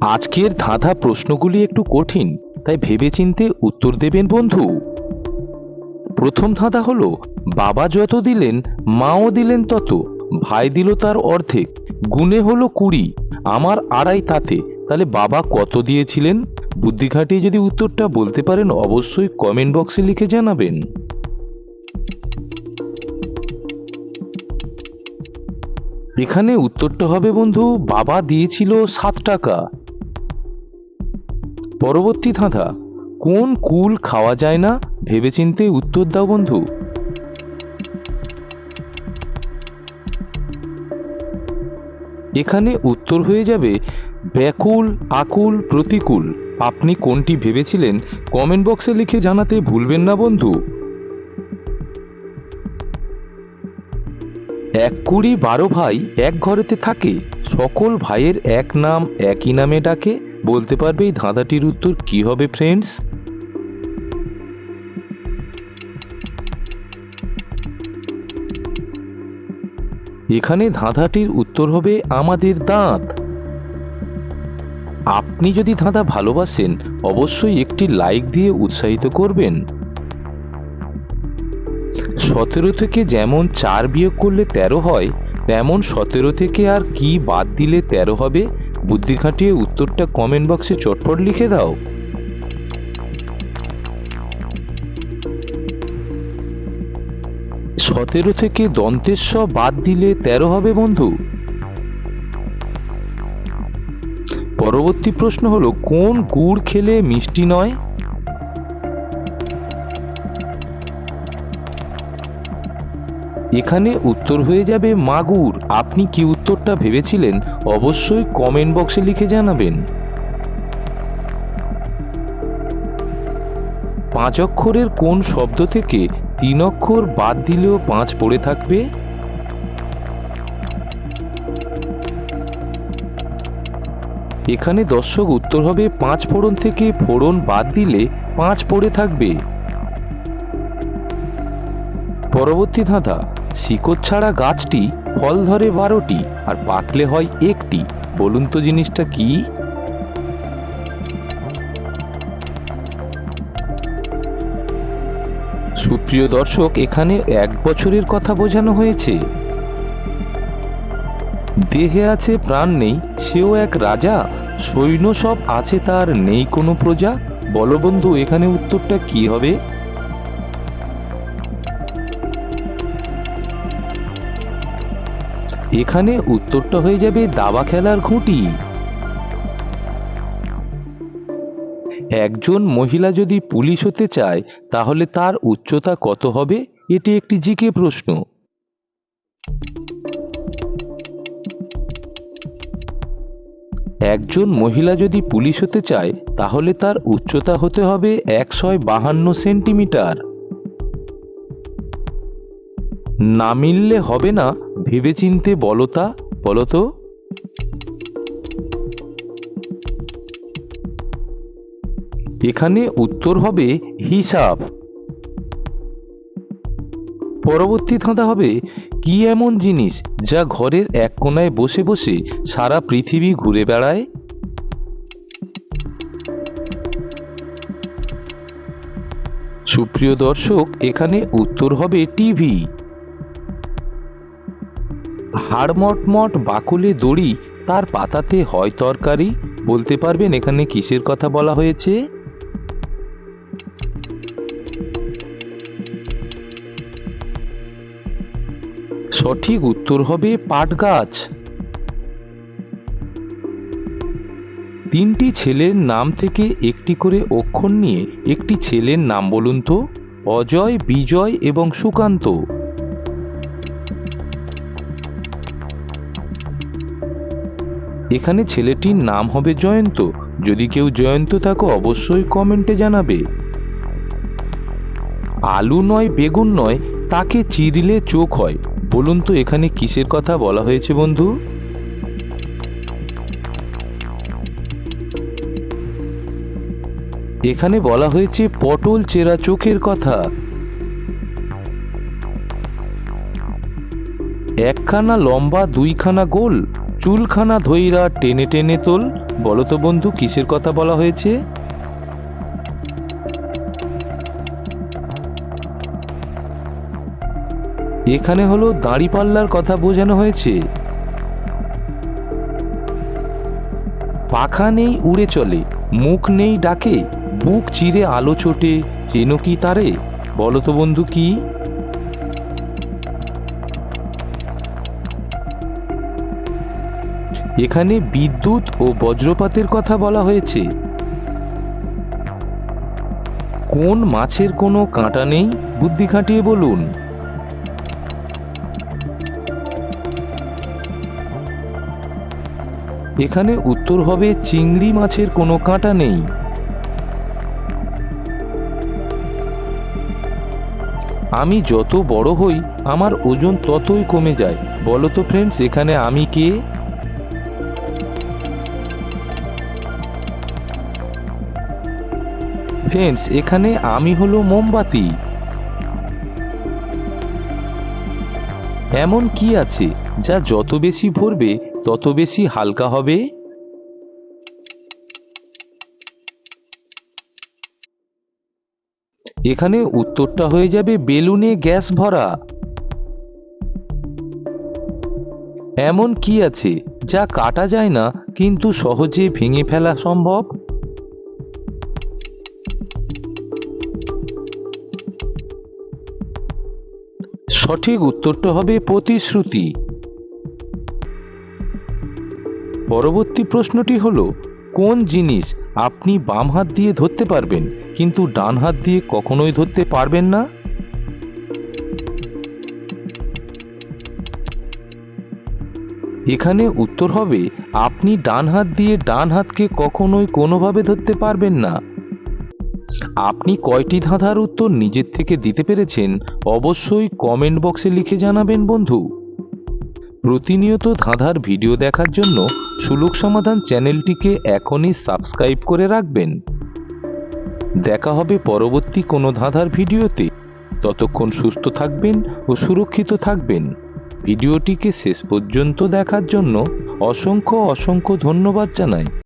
আজকের ধাঁধা প্রশ্নগুলি একটু কঠিন, তাই ভেবেচিন্তে উত্তর দেবেন বন্ধু। প্রথম ধাঁধা হল, বাবা যত দিলেন, মাও দিলেন তত, ভাই দিল তার অর্ধেক, গুণে হলো কুড়ি, আমার আড়াই তাতে, তাহলে বাবা কত দিয়েছিলেন? বুদ্ধি খাটিয়ে যদি উত্তরটা বলতে পারেন, অবশ্যই কমেন্ট বক্সে লিখে জানাবেন। এখানে উত্তরটা হবে, বন্ধু, বাবা দিয়েছিল সাত টাকা। পরবর্তী ধাঁধা, কোন কুল খাওয়া যায় না? ভেবেচিন্তে উত্তর দাও, বন্ধু। এখানে উত্তর হয়ে যাবে, ব্যাকুল, আকুল, প্রতিকূল। আপনি কোনটি ভেবেছিলেন? কমেন্ট বক্সে লিখে জানাতে ভুলবেন না, বন্ধু। এক কুড়ি বারো ভাই এক ঘরেতে থাকে। সকল ভাইয়ের এক নাম একই নামে ডাকে। বলতে পারবে এই ধাঁধাটির উত্তর কি হবে ফ্রেন্ডস এখানে ধাঁধাটির উত্তর হবে আমাদের দাঁত। আপনি যদি ধাঁধা ভালোবাসেন, অবশ্যই একটি লাইক দিয়ে উৎসাহিত করবেন। সতেরো থেকে যেমন চার বিয়োগ করলে তেরো হয়, তেমন সতেরো থেকে আর কি বাদ দিলে তেরো হবে? বুদ্ধি খাটিয়ে উত্তরটা কমেন্ট বক্সে চটপট লিখে দাও। সতেরো থেকে দন্তেশ্ব বাদ দিলে তেরো হবে বন্ধু। পরবর্তী প্রশ্ন হলো, কোন গুড় খেলে মিষ্টি নয়? এখানে উত্তর হয়ে যাবে মাগুর। আপনি কি উত্তরটা ভেবেছিলেন? অবশ্যই কমেন্ট বক্সে লিখে জানাবেন। পাঁচ অক্ষরের কোন শব্দ থেকে তিন অক্ষর বাদ দিলেও পাঁচ পড়ে থাকবে? এখানে দর্শক উত্তর হবে, পাঁচ ফোড়ন থেকে ফোড়ন বাদ দিলে পাঁচ পড়ে থাকবে। পরবর্তী ধাঁধা। শিকড় ছাড়া গাছটি ফল ধরে বারোটি আর পাকলে হয় একটি। বলুন তো জিনিসটা কি? সুপ্রিয় দর্শক, এখানে এক বছরের কথা বোঝানো হয়েছে। দেহে আছে, প্রাণ নেই, সেও এক রাজা। সৈন্য সব আছে, তার নেই কোনো প্রজা। বলবন্ধু, এখানে উত্তরটা কি হবে? এখানে উত্তরটা হয়ে যাবে দাবা খেলার খুঁটি। একজন মহিলা যদি পুলিশ হতে চায়, তাহলে তার উচ্চতা কত হবে? এটি একটি জিকে প্রশ্ন। একজন মহিলা যদি পুলিশ হতে চায়, তাহলে তার উচ্চতা হতে হবে একশো বাহান্ন সেন্টিমিটার। না মিললে হবে না ভেবেচিন্তে বলো তা, বলো তো। এখানে উত্তর হবে হিসাব। পরবর্তী ধাঁধা হবে, কি এমন জিনিস যা ঘরের এক কোনায় বসে বসে সারা পৃথিবী ঘুরে বেড়ায়? সুপ্রিয় দর্শক, এখানে উত্তর হবে টিভি। হাড়মটমট বাকুলে দড়ি তার পাতাতে হয় তরকারি? বলতে পারবেন এখানে কিসের কথা বলা হয়েছে? সঠিক উত্তর হবে পাট গাছ। তিনটি ছেলের নাম থেকে একটি করে অক্ষর নিয়ে একটি ছেলের নাম বলুন তো? অজয়, বিজয় এবং সুকান্ত। এখানে ছেলেটির নাম হবে জয়ন্ত। যদি কেউ জয়ন্ত থাকো অবশ্যই কমেন্টে জানাবে। আলু নয়, বেগুন নয়, তাকে চিরলে চোখ হয়। বলুন তো এখানে কিসের কথা বলা হয়েছে বন্ধু? এখানে বলা হয়েছে, পটল চেরা চোখের কথা। একখানা লম্বা, দুইখানা গোল। চুলখানা ধইরা টেনে টেনে তোল। বলতো বন্ধু, কিসের কথা বলা হয়েছে? এখানে হলো দাঁড়িপাল্লার কথা বোঝানো হয়েছে। পাখা নেই উড়ে চলে, মুখ নেই ডাকে, বুক চিরে আলো ছোটে, চেনো কি তারে? বলতো বন্ধু, কি? এখানে বিদ্যুৎ ও বজ্রপাতের কথা বলা হয়েছে। কোন মাছের কোনো কাঁটা নেই? বুদ্ধি খাটিয়ে বলুন। এখানে উত্তর হবে, চিংড়ি মাছের কোনো কাঁটা নেই। আমি যত বড় হই, আমার ওজন ততই কমে যায়। বলো তো ফ্রেন্ডস এখানে আমি কে? ফ্রেন্ডস এখানে আমি হলো মোমবাতি। এমন কি আছে যা যত বেশি ভরবে, তত বেশি হালকা হবে? এখানে উত্তরটা হয়ে যাবে বেলুনে গ্যাস ভরা। এমন কি আছে যা কাটা যায় না, কিন্তু সহজে ভেঙে ফেলা সম্ভব? সঠিক উত্তরটা হবে প্রতিশ্রুতি। পরবর্তী প্রশ্নটি হলো, কোন জিনিস আপনি বাম হাত দিয়ে ধরতে পারবেন, কিন্তু ডান হাত দিয়ে কখনোই ধরতে পারবেন না? এখানে উত্তর হবে, আপনি ডান হাত দিয়ে ডান হাতকে কখনোই কোনোভাবে ধরতে পারবেন না। আপনি কয়টি ধাঁধার উত্তর নিজের থেকে দিতে পেরেছেন অবশ্যই কমেন্ট বক্সে লিখে জানাবেন, বন্ধু। প্রতিনিয়ত ধাঁধার ভিডিও দেখার জন্য সুলুক সমাধান চ্যানেলটিকে এখনই সাবস্ক্রাইব করে রাখবেন। দেখা হবে পরবর্তী কোনো ধাঁধার ভিডিওতে। ততক্ষণ সুস্থ থাকবেন ও সুরক্ষিত থাকবেন। ভিডিওটিকে শেষ পর্যন্ত দেখার জন্য অসংখ্য অসংখ্য ধন্যবাদ জানাই।